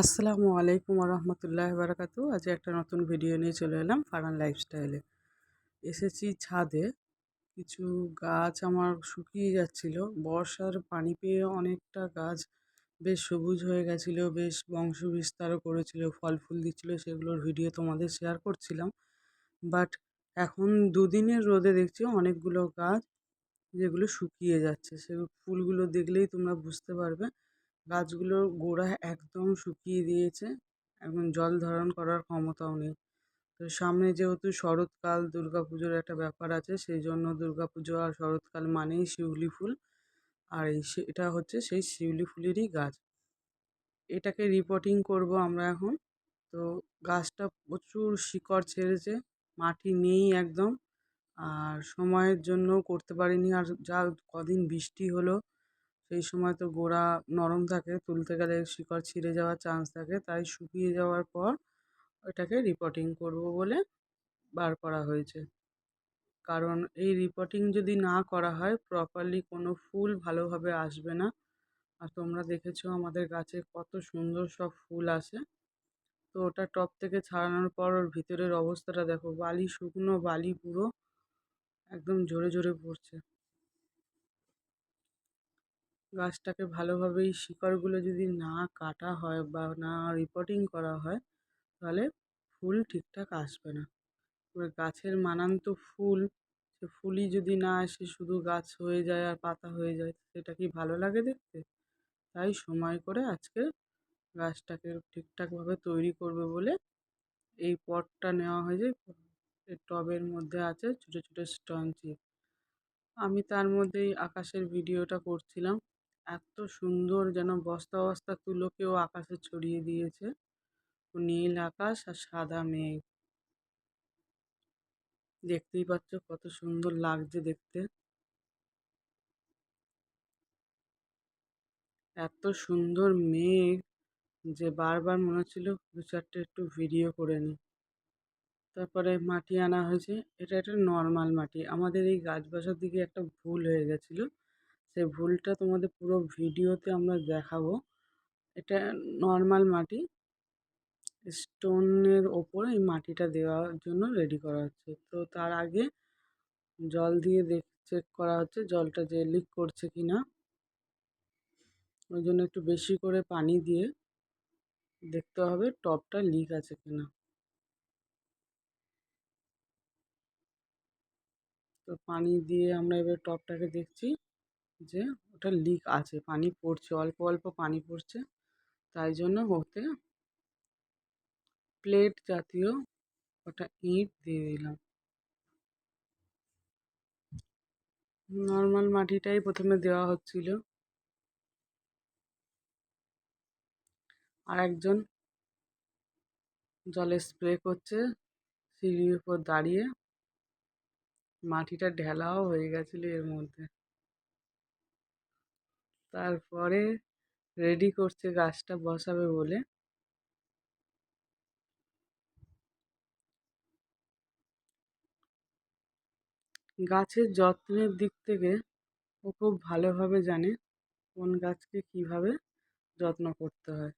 আসসালামু আলাইকুম রহমতুল্লাহ বারাকাতু আজ একটা নতুন ভিডিও নিয়ে চলে এলাম ফারান লাইফস্টাইলে এসেছি ছাদে। কিছু গাছ আমার শুকিয়ে যাচ্ছিল। বর্ষার পানি পেয়ে অনেকটা গাছ বেশ সবুজ হয়ে গেছিল, বেশ বংশ বিস্তারও করেছিল, ফল ফুল দিচ্ছিল, সেগুলোর ভিডিও তোমাদের শেয়ার করছিলাম। বাট এখন দুদিনের রোদে দেখছি অনেকগুলো গাছ যেগুলো শুকিয়ে যাচ্ছে, সে ফুলগুলো দেখলেই তোমরা বুঝতে পারবে। গাছগুলোর গোড়া একদম শুকিয়ে দিয়েছে এখন জল ধারণ করার ক্ষমতাও নেই। তো সামনে যেহেতু শরৎকাল, দুর্গাপুজোর একটা ব্যাপার আছে, সেই জন্য দুর্গাপুজো আর শরৎকাল মানেই শিউলি ফুল। আর এই এটা হচ্ছে সেই শিউলি ফুলেরই গাছ। এটাকে রিপোর্টিং করব আমরা এখন। তো গাছটা প্রচুর শিকড় ছেড়েছে, মাটি নেই একদম। আর সময়ের জন্য করতে পারিনি। আর যা কদিন বৃষ্টি হলো, সেই সময় তো গোড়া নরম থাকে, তুলতে গেলে শিকড় ছিঁড়ে যাওয়ার চান্স থাকে। তাই শুকিয়ে যাওয়ার পর ওটাকে রিপোর্টিং করব বলে বার করা হয়েছে। কারণ এই রিপোর্টিং যদি না করা হয় প্রপারলি কোনো ফুল ভালোভাবে আসবে না। আর তোমরা দেখেছ আমাদের গাছে কত সুন্দর সব ফুল আসে তো ওটা টপ থেকে ছাড়ানোর পর ওর ভিতরের অবস্থাটা দেখো, বালি শুকনো, বালি পুরো একদম ঝরে জোরে পড়ছে। গাছটাকে ভালোভাবে এই শিকড়গুলো যদি না কাটা হয় বা না রিপোর্টিং করা হয়, তাহলে ফুল ঠিকঠাক আসবে না। এবার গাছের মানান্ত ফুল, সে ফুলই যদি না আসে, শুধু গাছ হয়ে যায় আর পাতা হয়ে যায়, সেটা কি ভালো লাগে দেখতে? তাই সময় করে আজকে গাছটাকে ঠিকঠাকভাবে তৈরি করবে বলে এই পটটা নেওয়া হয়েছে। টবের মধ্যে আছে ছোটো ছোটো স্টোন চিপ। আমি তার মধ্যেই আকাশের ভিডিওটা করছিলাম। এত সুন্দর যেন বস্তা বস্তা তুলো কেউ আকাশে ছড়িয়ে দিয়েছে। নীল আকাশ আর সাদা মেঘ। দেখতেই পাচ্ছ কত সুন্দর লাগছে দেখতে। এত সুন্দর মেঘ যে বারবার মনে হচ্ছিল দু চারটে একটু ভিডিও করে নিই। তারপরে মাটি আনা হয়েছে। এটা একটা নর্মাল মাটি। আমাদের এই গাছ বাসার দিকে একটা ভুল হয়ে গেছিল। সেই ভুলটা তোমাদের পুরো ভিডিওতে আমরা দেখাবো। এটা নর্মাল মাটি। স্টোনের ওপর এই মাটিটা দেওয়ার জন্য রেডি করা হচ্ছে। তো তার আগে জল দিয়ে দেখ চেক করা হচ্ছে জলটা যে লিক করছে কি না ওই জন্য একটু বেশি করে পানি দিয়ে দেখতে হবে টপটা লিক আছে কি তো পানি দিয়ে আমরা এবার টপটাকে দেখছি যে ওটা লিক আছে, পানি পড়ছে, অল্প অল্প পানি পড়ছে। তাই জন্য ওতে প্লেট জাতীয় ওটা ইট দিয়ে দিলাম। নর্মাল মাটিটাই প্রথমে দেওয়া হচ্ছিল। আর একজন জলে স্প্রে করছে, সিঁড়ির উপর দাঁড়িয়ে। মাটিটা ঢেলাও হয়ে গেছিল এর মধ্যে। তারপরে রেডি করছে গাছটা বসাবে বলে। গাছের যত্নের দিক থেকে ও খুব ভালোভাবে জানে কোন গাছকে কীভাবে যত্ন করতে হয়।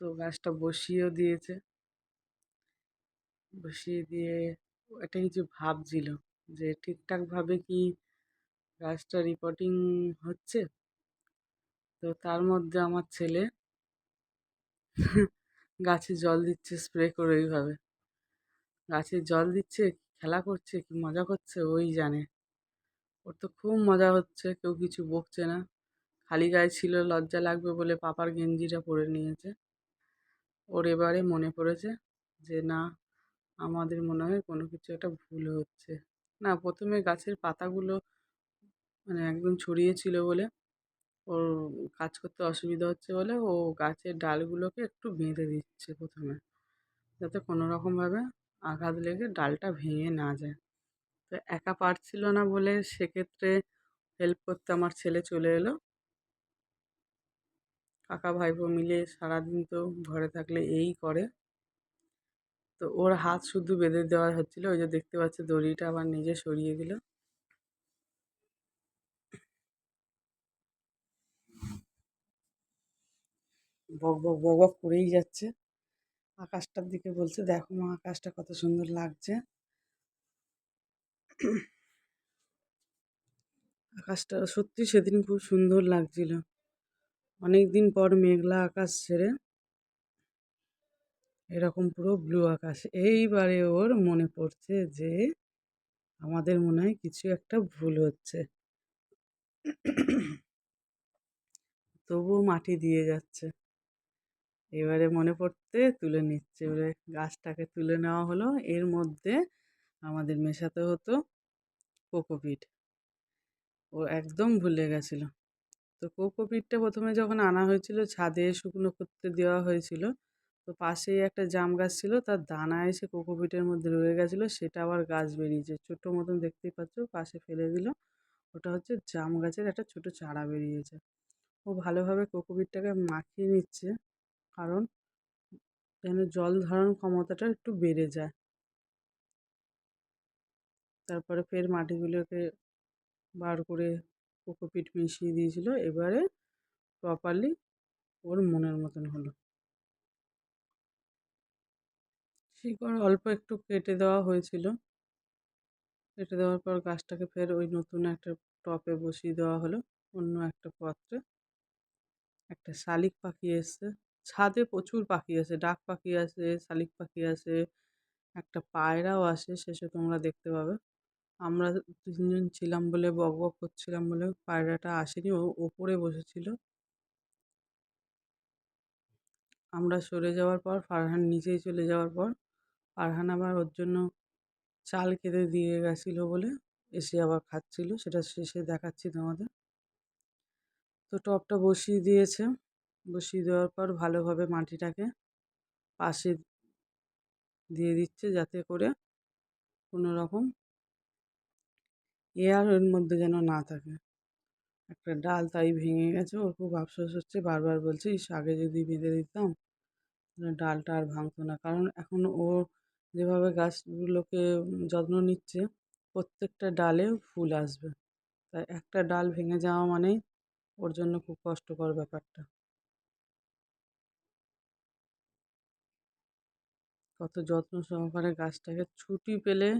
তো গাছটা বসিয়েও দিয়েছে। বসিয়ে দিয়ে একটা কিছু ভাবছিল যে ঠিকঠাকভাবে কি গাছটা রিপোর্টিং হচ্ছে? তো তার মধ্যে আমার ছেলে গাছে জল দিচ্ছে স্প্রে করে ওইভাবে। গাছে জল দিচ্ছে, খেলা করছে, কি মজা করছে ওই জানে। ওর তো খুব মজা হচ্ছে, কেউ কিছু বকছে না। খালি গায়ে ছিল লজ্জা লাগবে বলে পাপার গেঞ্জিটা পরে নিয়েছে। ওর এবারে মনে পড়েছে যে না আমাদের মনে হয় কোনো কিছু একটা ভুল হচ্ছে। না, প্রথমে গাছের পাতাগুলো মানে একদম ছড়িয়ে ছিল বলে ওর কাজ করতে অসুবিধা হচ্ছে বলে ও গাছের ডালগুলোকে একটু বেঁধে দিচ্ছে প্রথমে। যাতে কোনো রকমভাবে আঘাত লেগে ডালটা ভেঙে না যায়। তো একা পারছিল না বলে সেক্ষেত্রে হেল্প করতে আমার ছেলে চলে এলো। কাকা, ভাইপো মিলে সারাদিন তো ঘরে থাকলে এই করে। তো ওর হাত শুধু বেঁধে দেওয়া হচ্ছিল। ওই যে দেখতে পাচ্ছে দড়িটা আবার নিজে সরিয়ে দিল। বক বক বক বক করেই যাচ্ছে। আকাশটার দিকে বলছে, দেখো মা, আকাশটা কত সুন্দর লাগছে। আকাশটা সত্যি সেদিন খুব সুন্দর লাগছিল। অনেক দিন পর মেঘলা আকাশ ছেড়ে এরকম পুরো ব্লু আকাশ। এইবারে ওর মনে পড়ছে যে, আমাদের মনে হয় কিছু একটা ভুল হচ্ছে। তবুও মাটি দিয়ে যাচ্ছে। এবারে মনে পড়তে তুলে নিচ্ছে। এবারে গাছটাকে তুলে নেওয়া হলো। এর মধ্যে আমাদের মেশাতে হতো কোকোপিট ও একদম ভুলে গেছিল। তো কোকোপিটটা প্রথমে যখন আনা হয়েছিল, ছাদে শুকনো করতে দেওয়া হয়েছিল তো পাশেই একটা জাম গাছ ছিল, তার দানা এসে কোকোপিটের মধ্যে রয়ে গেছিল, সেটা আবার গাছ বেরিয়েছে। ছোটো মতন দেখতেই পাচ্ছ, পাশে ফেলে দিল। ওটা হচ্ছে জাম গাছের একটা ছোট চারা বেরিয়েছে। ও ভালোভাবে কোকোপিটটাকে মাখিয়ে নিচ্ছে, কারণ যেন জল ধারণ ক্ষমতাটা একটু বেড়ে যায়। তারপরে ফের মাটিগুলোকে বার করে কোকোপিট মিশিয়ে দিয়েছিল। এবারে প্রপারলি ওর মনের মতন হলো। শিকড় অল্প একটু কেটে দেওয়া হয়েছিল। কেটে দেওয়ার পর গাছটাকে ফের ওই নতুন একটা টপে বসিয়ে দেওয়া হলো, অন্য একটা পাত্রে। একটা শালিক পাখি এসছে। ছাদে প্রচুর পাখি আছে, ডাক পাখি আছে, শালিক পাখি আছে, একটা পায়রাও আসে শেষে তোমরা দেখতে পাবে। আমরা তিনজন ছিলাম বলে, বক বক করছিলাম বলে পায়রাটা আসেনি, ও ওপরে বসেছিল। আমরা সরে যাওয়ার পর, ফারহান নিচেই চলে যাওয়ার পর ফারহান আবার ওর জন্য চাল কেটে দিয়ে গেছিল বলে এসে আবার খাচ্ছিল, সেটা শেষে দেখাচ্ছি তোমাদের। তো টবটা বসিয়ে দিয়েছে। বসিয়ে দেওয়ার পর ভালোভাবে মাটিটাকে পাশে দিয়ে দিচ্ছে যাতে করে কোনো রকম এয়ার ওর মধ্যে যেন না থাকে। একটা ডাল তাই ভেঙে গেছে, ওর খুব আফসোস হচ্ছে। বারবার বলছে, ইস, আগে যদি বেঁধে দিতাম ডালটা আর ভাঙতো না। কারণ এখন ও যেভাবে গাছগুলোকে যত্ন নিচ্ছে, প্রত্যেকটা ডালে ফুল আসবে। তাই একটা ডাল ভেঙে যাওয়া মানেই ওর জন্য খুব কষ্টকর ব্যাপারটা। কত যত্ন সহকারে গাছটাকে ছুটি পেলে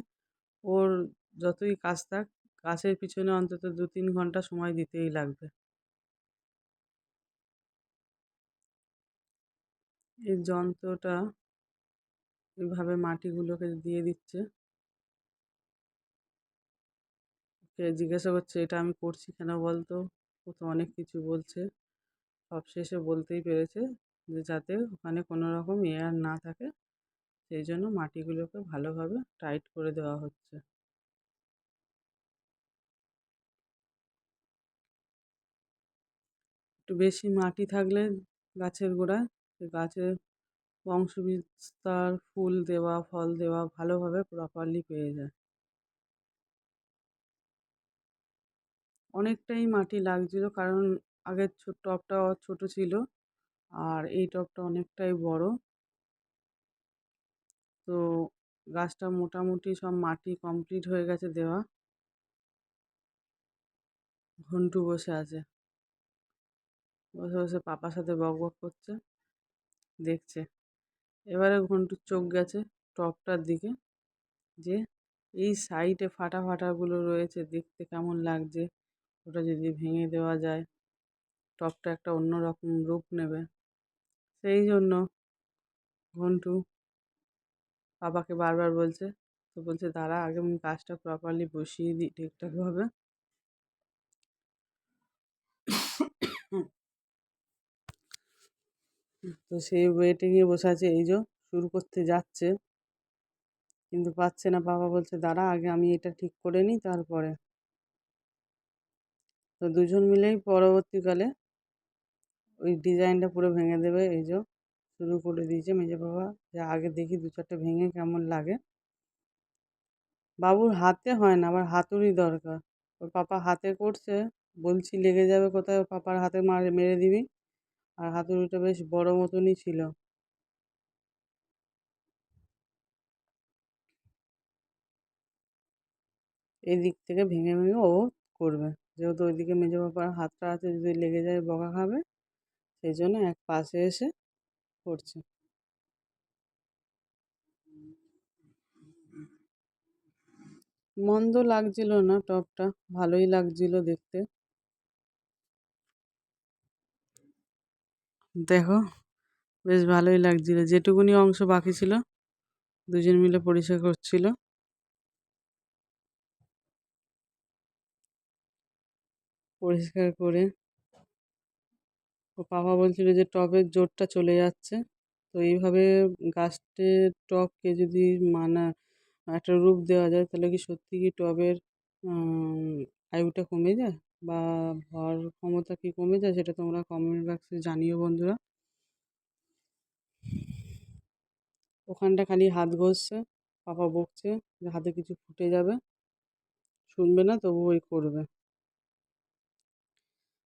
ওর যতই কাজ থাক, গাছের পিছনে অন্তত দু তিন ঘণ্টা সময় দিতেই লাগবে। এই যন্ত্রটা এইভাবে মাটিগুলোকে দিয়ে দিচ্ছে। জিজ্ঞাসা করছে, এটা আমি করছি কেন বলতো? ও তো অনেক কিছু বলছে। সব শেষে বলতেই পেরেছে যে যাতে ওখানে কোনো রকম এয়ার না থাকে, সেই জন্য মাটিগুলোকে ভালোভাবে টাইট করে দেওয়া হচ্ছে। একটু বেশি মাটি থাকলে গাছের গোড়ায় গাছের বংশ বিস্তার ফুল দেওয়া, ফল দেওয়া ভালোভাবে প্রপারলি পেয়ে যায়। অনেকটাই মাটি লাগছিল কারণ আগের ছো টবটা ছোট ছিল আর এই টবটা অনেকটাই বড়। তো গাছটা মোটামুটি সব মাটি কমপ্লিট হয়ে গেছে দেওয়া। ঘন্টু বসে আছে। বসে বসে পাপার সাথে বক বক করছে, দেখছে। এবারে ঘন্টুর চোখ গেছে টপটার দিকে। যে এই সাইডে ফাটা ফাটাগুলো রয়েছে দেখতে কেমন লাগছে? ওটা যদি ভেঙে দেওয়া যায়, টপটা একটা অন্য রকম রূপ নেবে। সেই জন্য ঘন্টু বাবাকে বারবার বলছে, তো বলছে, দাঁড়া, আগে আমি কাজটা প্রপারলি বসিয়ে দিই ঠিকঠাকভাবে। তো সেই ওয়েটিংয়ে বসে আছে, এই যে, শুরু করতে যাচ্ছে। কিন্তু পাচ্ছে না। বাবা বলছে, দাঁড়া, আগে আমি এটা ঠিক করে নিই, তারপরে। তো দুজন মিলেই পরবর্তীকালে ওই ডিজাইনটা পুরো ভেঙে দেবে। এই যে, শুরু করে দিয়েছে মেজে বাবা। যে আগে দেখি, দু চারটে ভেঙে কেমন লাগে। বাবুর হাতে হয় না, আবার হাতুড়ি দরকার। ওর পাপা হাতে করছে, বলছি, লেগে যাবে কোথায়? পাপার হাতে মারে, মেরে দিবি? আর হাতুড়িটা বেশ বড় মতনই ছিল। এই দিক থেকে ভেঙে ভেঙে ও করবে। যেহেতু ওইদিকে মেজো বাবার হাতটা আছে, যদি লেগে যায় বকা খাবে, সেই জন্য এক পাশে এসে করছে। মন্দ লাগছিল না টপটা, ভালোই লাগছিল দেখতে। দেখো, বেশ ভালোই লাগছিল। যেটুকুনি অংশ বাকি ছিল, দুজন মিলে পরিষ্কার করছিল। পরিষ্কার করে ও পাপা বলছিল যে টবের জোরটা চলে যাচ্ছে। তো এইভাবে গাছের টবকে যদি মানা, একটা রূপ দেওয়া যায়, তাহলে কি সত্যি কি টবের আয়ুটা কমে যায়? বা ভর ক্ষমতা কি কমে যায় সেটা তোমরা কমেন্ট বক্সে জানিও বন্ধুরা। ওখানটা খালি হাত ঘষছে, পাপা বকছে যে হাতে কিছু ফুটে যাবে। শুনবে না তবু ওই করবে।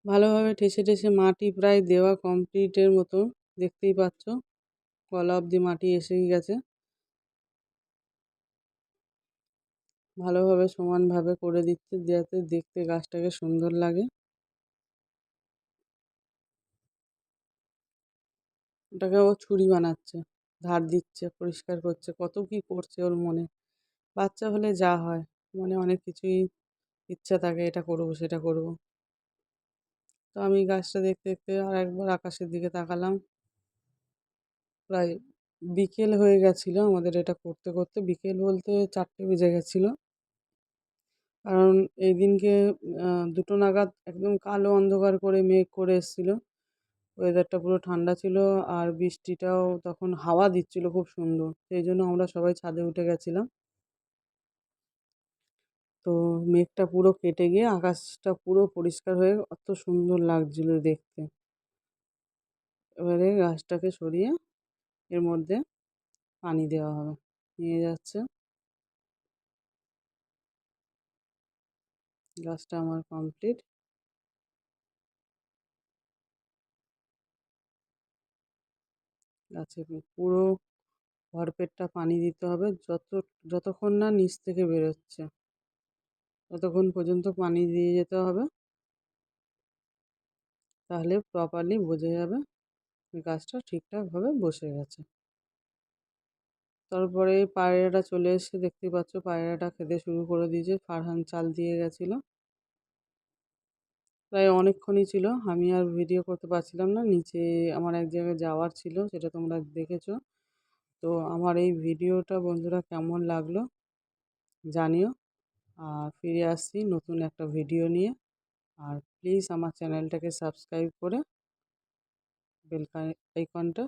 ভালোভাবে ঠেসে ঠেসে মাটি প্রায় দেওয়া কমপ্লিটের মতো, দেখতেই পাচ্ছ। কলা অবধি মাটি এসেই গেছে। ভালোভাবে সমানভাবে করে দিচ্ছে, যাতে দেখতে গাছটাকে সুন্দর লাগে। ওটাকে ও ছুরি বানাচ্ছে, ধার দিচ্ছে, পরিষ্কার করছে। কত কি করছে ওর মনে। বাচ্চা হলে যা হয়, মনে অনেক কিছুই ইচ্ছা থাকে, এটা করব, সেটা করব। তো আমি গাছটা দেখতে দেখতে আর একবার আকাশের দিকে তাকালাম। প্রায় বিকেল হয়ে গেছিল আমাদের এটা করতে করতে। বিকেল বলতে চারটে বেজে গেছিল। কারণ এই দিনকে দুটো নাগাদ একদম কালো অন্ধকার করে মেঘ করে এসেছিল। ওয়েদারটা পুরো ঠান্ডা ছিল আর বৃষ্টিটাও তখন হাওয়া দিচ্ছিল খুব সুন্দর। সেই জন্য আমরা সবাই ছাদে উঠে গেছিলাম। তো মেঘটা পুরো কেটে গিয়ে আকাশটা পুরো পরিষ্কার হয়ে অত সুন্দর লাগছিল দেখতে। এবারে গাছটাকে সরিয়ে এর মধ্যে পানি দেওয়া হবে। নিয়ে যাচ্ছে। গাছটা আমার কমপ্লিট গাছে পুরো ভরপেটটা পানি দিতে হবে যত, যতক্ষণ না নিচ থেকে বেরোচ্ছে। ততক্ষণ পর্যন্ত পানি দিয়ে যেতে হবে। তাহলে প্রপারলি বোঝা যাবে গাছটা ঠিকঠাকভাবে বসে গেছে। তারপরে পায়রাটা চলে এসে দেখতে পাচ্ছ পায়রাটা খেতে শুরু করে দিয়েছে, ফারহান চাল দিয়ে গেছিল। প্রায় অনেকক্ষণই ছিল, আমি আর ভিডিও করতে পারছিলাম না, নিচে আমার এক জায়গায় যাওয়ার ছিল, সেটা তোমরা দেখেছ। তো আমার এই ভিডিওটা বন্ধুরা কেমন লাগল জানিও। আর ফিরে আসছি নতুন একটা ভিডিও নিয়ে। আর প্লিজ আমার চ্যানেলটাকে সাবস্ক্রাইব করে বেল আইকনটা